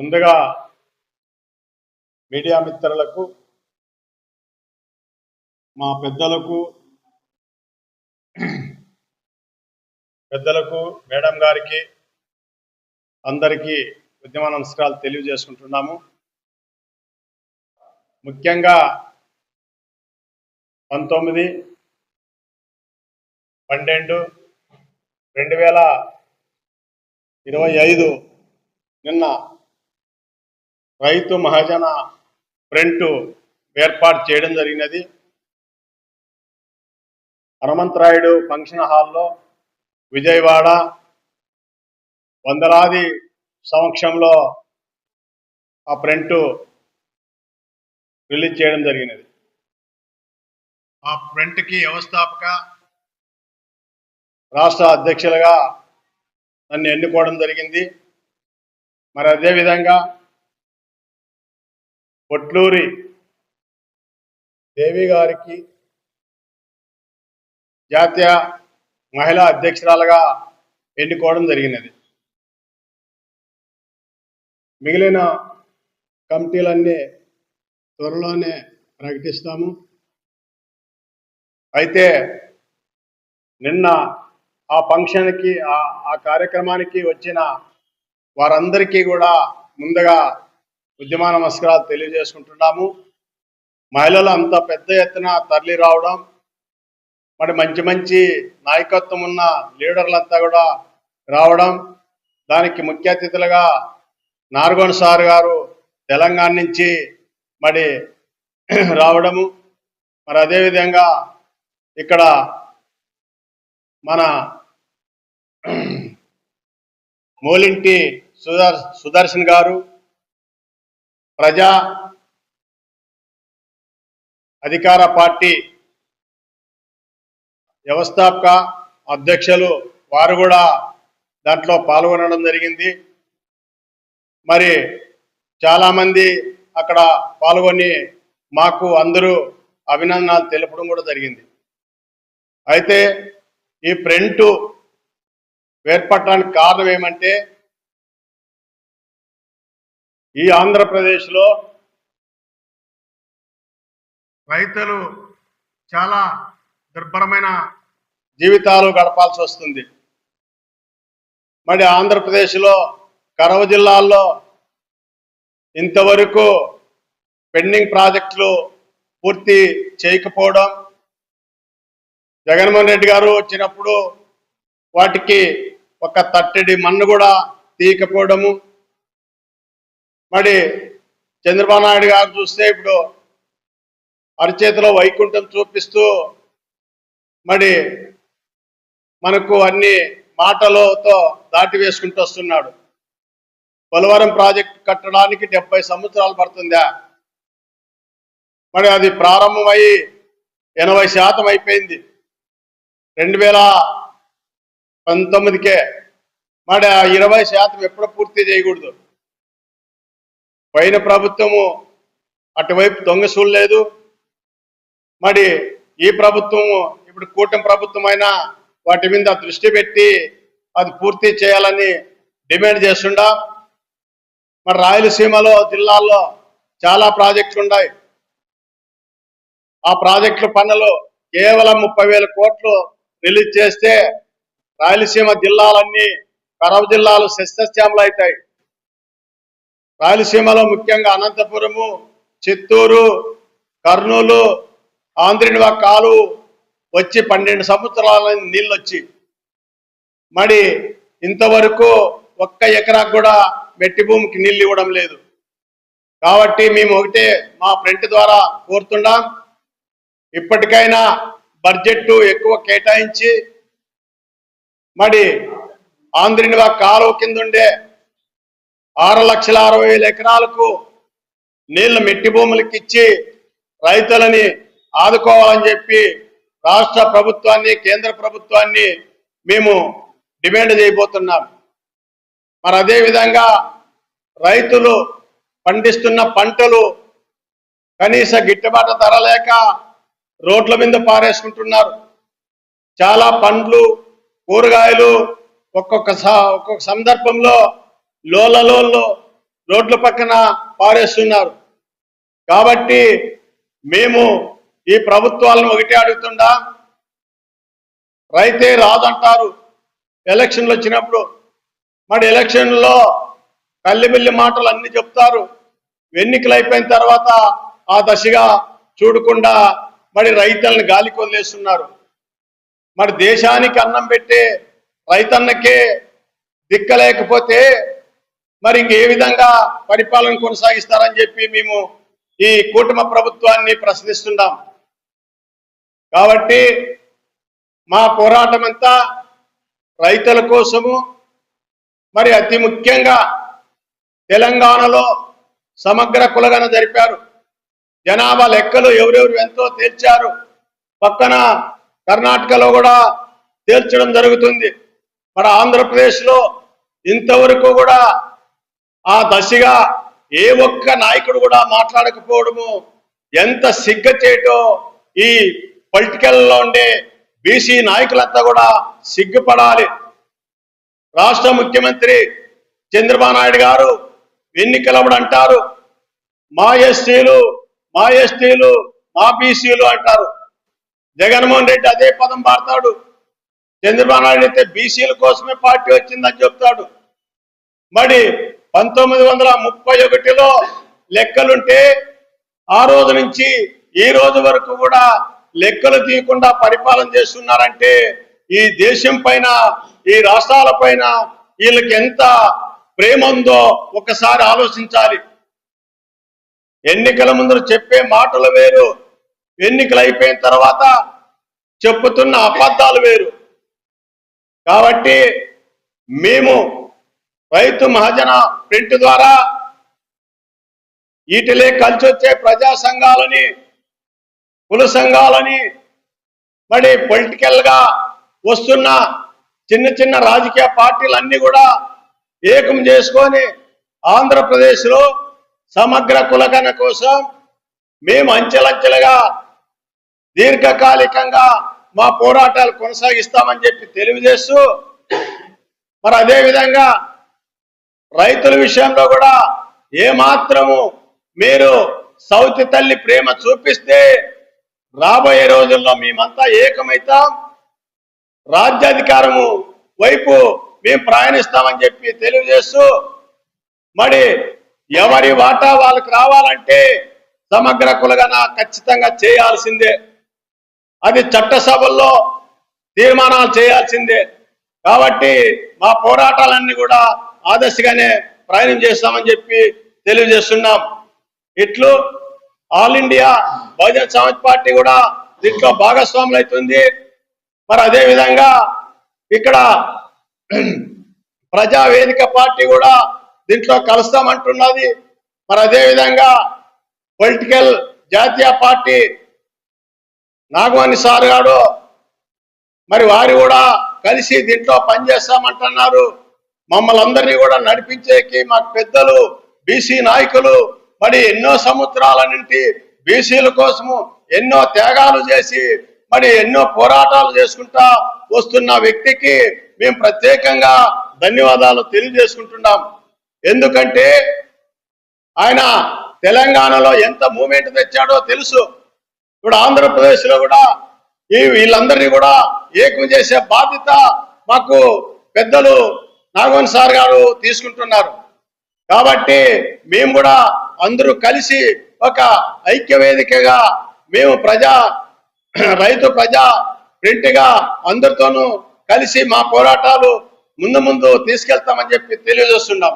ముందుగా మీడియా మిత్రులకు మా పెద్దలకు పెద్దలకు మేడం గారికి అందరికీ ఉద్యమ నమస్కారాలు తెలియజేసుకుంటున్నాము. ముఖ్యంగా పంతొమ్మిది పన్నెండు రెండు వేల ఇరవై ఐదు నిన్న రైతు మహాజన ఫ్రంట్ ఏర్పాటు చేయడం జరిగినది. హనుమంతరాయుడు ఫంక్షన్ హాల్లో విజయవాడ వందలాది సమక్షంలో ఆ ప్రింట్ రిలీజ్ చేయడం జరిగినది. ఆ ప్రింట్కి వ్యవస్థాపక రాష్ట్ర అధ్యక్షులుగా నన్ను ఎన్నుకోవడం జరిగింది. మరి అదేవిధంగా పొట్లూరి దేవి గారికి జాతీయ మహిళా అధ్యక్షురాలుగా ఎన్నుకోవడం జరిగినది. మిగిలిన కమిటీలన్నీ త్వరలోనే ప్రకటిస్తాము. అయితే నిన్న ఆ ఫంక్షన్కి ఆ- ఆ కార్యక్రమానికి వచ్చిన వారందరికీ కూడా ముందుగా ఉద్యమ నమస్కారాలు తెలియజేసుకుంటున్నాము. మహిళలు అంత పెద్ద ఎత్తున తరలి రావడం మరి మంచి మంచి నాయకత్వం ఉన్న లీడర్లంతా కూడా రావడం దానికి ముఖ్య అతిథులుగా నార్గోన్ సార్ గారు తెలంగాణ నుంచి మరి రావడము. మరి అదేవిధంగా ఇక్కడ మన మూలింటి సుదర్ సుదర్శన్ గారు ప్రజా అధికార పార్టీ వ్యవస్థాపక అధ్యక్షులు వారు కూడా దాంట్లో పాల్గొనడం జరిగింది. మరి చాలామంది అక్కడ పాల్గొని మాకు అందరూ అభినందనలు తెలపడం కూడా జరిగింది. అయితే ఈ ప్రింట్ ఏర్పడటానికి కారణం ఏమంటే ఈ ఆంధ్రప్రదేశ్లో రైతులు చాలా దుర్భరమైన జీవితాలు గడపాల్సి వస్తుంది. మరి ఆంధ్రప్రదేశ్లో కరవ జిల్లాల్లో ఇంతవరకు పెండింగ్ ప్రాజెక్టులు పూర్తి చేయకపోవడం జగన్మోహన్ రెడ్డి గారు వచ్చినప్పుడు వాటికి ఒక తట్టడి మన్ను కూడా తీయకపోవడము మరి చంద్రబాబు నాయుడు గారు చూస్తే ఇప్పుడు అరచేతిలో వైకుంఠం చూపిస్తూ మరి మనకు అన్ని మాటలతో దాటి వేసుకుంటూ వస్తున్నాడు. పోలవరం ప్రాజెక్టు కట్టడానికి డెబ్బై సంవత్సరాలు పడుతుందా? మరి అది ప్రారంభమై ఎనభై శాతం అయిపోయింది. రెండు వేల పంతొమ్మిదికే. మరి ఆ ఇరవై శాతం ఎప్పుడు పూర్తి చేయకూడదు? పైన ప్రభుత్వము అటువైపు దొంగ చూడలేదు మరి ఈ ప్రభుత్వము ఇప్పుడు కూటమి ప్రభుత్వం అయినా వాటి మీద దృష్టి పెట్టి అది పూర్తి చేయాలని డిమాండ్ చేస్తుండా? మరి రాయలసీమలో జిల్లాల్లో చాలా ప్రాజెక్టులు ఉన్నాయి. ఆ ప్రాజెక్టుల పనులు కేవలం ముప్పై వేల కోట్లు రిలీజ్ చేస్తే రాయలసీమ జిల్లాలన్నీ కరవ జిల్లాలు శస్త్రశ్యామలు అవుతాయి రాయలసీమలో ముఖ్యంగా అనంతపురము చిత్తూరు కర్నూలు ఆంధ్రునివా కాలు వచ్చి పన్నెండు సంవత్సరాల నీళ్ళు వచ్చి మరి ఇంతవరకు ఒక్క ఎకరాకు కూడా మెట్టి భూమికి నీళ్ళు ఇవ్వడం లేదు. కాబట్టి మేము ఒకటే మా ఫ్రంట్ ద్వారా కోరుతున్నాం ఇప్పటికైనా బడ్జెట్ ఎక్కువ కేటాయించి మరి ఆంధ్రునివా కాలువ కింద ఉండే ఆరు లక్షల అరవై వేల ఎకరాలకు నీళ్ళు మెట్టి భూములకి ఇచ్చి రైతులని ఆదుకోవాలని చెప్పి రాష్ట్ర ప్రభుత్వాన్ని కేంద్ర ప్రభుత్వాన్ని మేము డిమాండ్ చేయబోతున్నాం. మరి అదే విధంగా రైతులు పండిస్తున్న పంటలు కనీస గిట్టుబాటు ధర లేక రోడ్ల మీద పారేసుకుంటున్నారు. చాలా పండ్లు కూరగాయలు ఒక్కొక్క ఒక్కొక్క సందర్భంలో లోలలో రోడ్ల పక్కన పారేస్తున్నారు. కాబట్టి మేము ఈ ప్రభుత్వాలను ఒకటే అడుగుతుండా రైతే రాదంటారు. ఎలక్షన్లు వచ్చినప్పుడు మరి ఎలక్షన్లో కల్లిబిల్లి మాటలు అన్ని చెప్తారు. ఎన్నికలు అయిపోయిన తర్వాత ఆ దశగా చూడకుండా మరి రైతులను గాలికి వదిలేస్తున్నారు. మరి దేశానికి అన్నం పెట్టే రైతన్నకే దిక్కలేకపోతే మరి ఇంక ఏ విధంగా పరిపాలన కొనసాగిస్తారని చెప్పి మేము ఈ కూటమి ప్రభుత్వాన్ని ప్రశ్నిస్తున్నాం. కాబట్టి మా పోరాటం అంతా రైతుల కోసము మరి అతి ముఖ్యంగా తెలంగాణలో సమగ్ర కులగన జరిపారు. జనాభా లెక్కలు ఎవరెవరు ఎంతో తేల్చారు. పక్కన కర్ణాటకలో కూడా తేల్చడం జరుగుతుంది. మన ఆంధ్రప్రదేశ్లో ఇంతవరకు కూడా ఆ దశగా ఏ ఒక్క నాయకుడు కూడా మాట్లాడకపోవడము ఎంత సిగ్గచేటో ఈ పొలిటికల్లో ఉండే బీసీ నాయకులంతా కూడా సిగ్గుపడాలి. రాష్ట్ర ముఖ్యమంత్రి చంద్రబాబు నాయుడు గారు ఎన్నికలప్పుడు అంటారు మా ఎస్టీలు మా ఎస్టీలు మా బీసీలు అంటారు. జగన్మోహన్ రెడ్డి అదే పదం వాడతాడు చంద్రబాబు నాయుడు అయితే బీసీల కోసమే పార్టీ వచ్చిందని చెప్తాడు. మరి పంతొమ్మిది వందల ముప్పై ఒకటిలో లెక్కలుంటే ఆ రోజు నుంచి ఈ రోజు వరకు కూడా లెక్కలు తీయకుండా పరిపాలన చేస్తున్నారంటే ఈ దేశం పైన ఈ రాష్ట్రాల పైన వీళ్ళకి ఎంత ప్రేమ ఉందో ఒకసారి ఆలోచించాలి. ఎన్నికల ముందు చెప్పే మాటలు వేరు ఎన్నికలు అయిపోయిన తర్వాత చెప్పుతున్న అబద్ధాలు వేరు. కాబట్టి మేము రైతు మహాజన ప్రింట్ ద్వారా వీటిలే కలిసి వచ్చే ప్రజా సంఘాలని కుల సంఘాలని మరి పొలిటికల్గా వస్తున్న చిన్న చిన్న రాజకీయ పార్టీలన్నీ కూడా ఏకం చేసుకొని ఆంధ్రప్రదేశ్లో సమగ్ర కులగణ కోసం మేము అంచెలంచెలుగా దీర్ఘకాలికంగా మా పోరాటాలు కొనసాగిస్తామని చెప్పి తెలియజేస్తూ మరి అదే విధంగా రైతుల విషయంలో కూడా ఏమాత్రము మీరు సౌతి తల్లి ప్రేమ చూపిస్తే రాబోయే రోజుల్లో మేమంతా ఏకమైతాం. రాజ్యాధికారము వైపు మేము ప్రయాణిస్తామని చెప్పి తెలియజేస్తూ మరి ఎవరి వాటా వాళ్ళకి రావాలంటే సమగ్ర కులగన ఖచ్చితంగా చేయాల్సిందే. అది చట్టసభల్లో తీర్మానాలు చేయాల్సిందే. కాబట్టి మా పోరాటాలన్నీ కూడా ఆదర్శగానే ప్రయాణం చేస్తామని చెప్పి తెలియజేస్తున్నాం. ఇట్లు All India Bahujan Samaj Party కూడా దీంట్లో భాగస్వాములు అవుతుంది. మరి అదే విధంగా ఇక్కడ ప్రజా వేదిక పార్టీ కూడా దీంట్లో కలుస్తామంటున్నది. మరి అదే విధంగా పొలిటికల్ జాతీయ పార్టీ నాగవాణి సార్ గారు మరి వారు కూడా కలిసి దీంట్లో పనిచేస్తామంటున్నారు. మమ్మల్ని అందరినీ కూడా నడిపించేకి మాకు పెద్దలు బీసీ నాయకులు మరి ఎన్నో సంవత్సరాల నుండి బీసీల కోసము ఎన్నో త్యాగాలు చేసి మరి ఎన్నో పోరాటాలు చేసుకుంటా వస్తున్న వ్యక్తికి మేము ప్రత్యేకంగా ధన్యవాదాలు తెలియజేసుకుంటున్నాం. ఎందుకంటే ఆయన తెలంగాణలో ఎంత మూమెంట్ తెచ్చాడో తెలుసు. ఇప్పుడు ఆంధ్రప్రదేశ్లో కూడా ఈ వీళ్ళందరినీ కూడా ఏకం చేసే బాధ్యత మాకు పెద్దలు నాగవన్ సార్ గారు తీసుకుంటున్నారు. కాబట్టి మేము కూడా అందరూ కలిసి ఒక ఐక్య వేదికగా మేము ప్రజా రైతు ప్రజా ప్రింట్గా అందరితోనూ కలిసి మా పోరాటాలు ముందు ముందు తీసుకెళ్తామని చెప్పి తెలియజేస్తున్నాం.